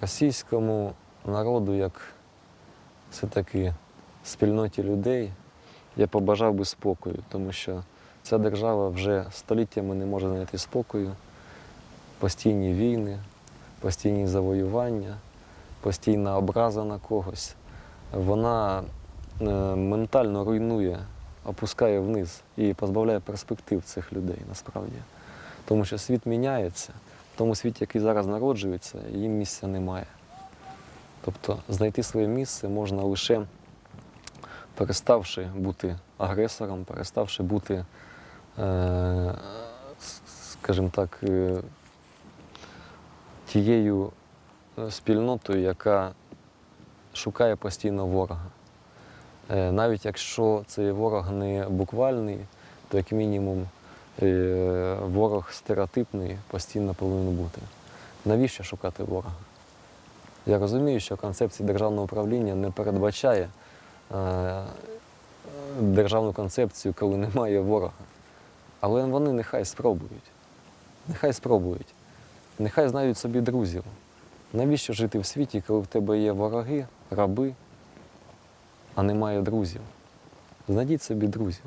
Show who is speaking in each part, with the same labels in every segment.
Speaker 1: Російському народу, як все-таки спільноті людей, я побажав би спокою, тому що ця держава вже століттями не може знайти спокою. Постійні війни, постійні завоювання, постійна образа на когось. Вона е, ментально руйнує, опускає вниз і позбавляє перспектив цих людей насправді. Тому що світ міняється, в тому світі, який зараз народжується, їм місця немає. Тобто знайти своє місце можна лише переставши бути агресором, переставши бути, е, скажімо так, е, тією е, спільнотою, яка шукає постійно ворога. Е, Навіть якщо цей ворог не буквальний, то як мінімум е, ворог стереотипний постійно повинен бути. Навіщо шукати ворога? Я розумію, що концепція державного управління не передбачає е, державну концепцію, коли немає ворога. Але вони нехай спробують. Нехай спробують. Нехай знайдуть собі друзів. Навіщо жити в світі, коли в тебе є вороги, раби, а немає друзів? Знайдіть собі друзів.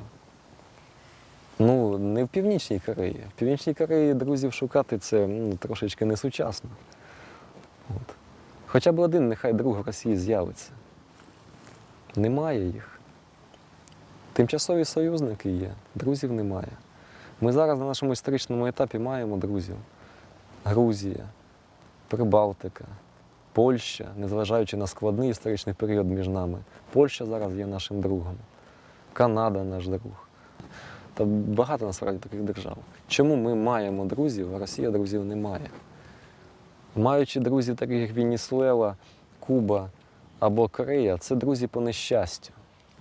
Speaker 1: Не в Північній Кореї. В Північній Кореї друзів шукати це ну, трошечки несучасно. От. Хоча б один нехай друг в Росії з'явиться. Немає їх. Тимчасові союзники є, друзів немає. Ми зараз на нашому історичному етапі маємо друзів. Грузія, Прибалтика, Польща, незважаючи на складний історичний період між нами. Польща зараз є нашим другом, Канада наш друг. Та багато насправді таких держав. Чому ми маємо друзів, а Росія друзів не має? Маючи друзів, таких як Венесуела, Куба або Корея, це друзі по нещастю.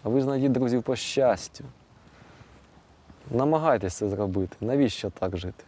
Speaker 1: А ви знайдіть друзів по щастю. Намагайтеся це зробити. Навіщо так жити?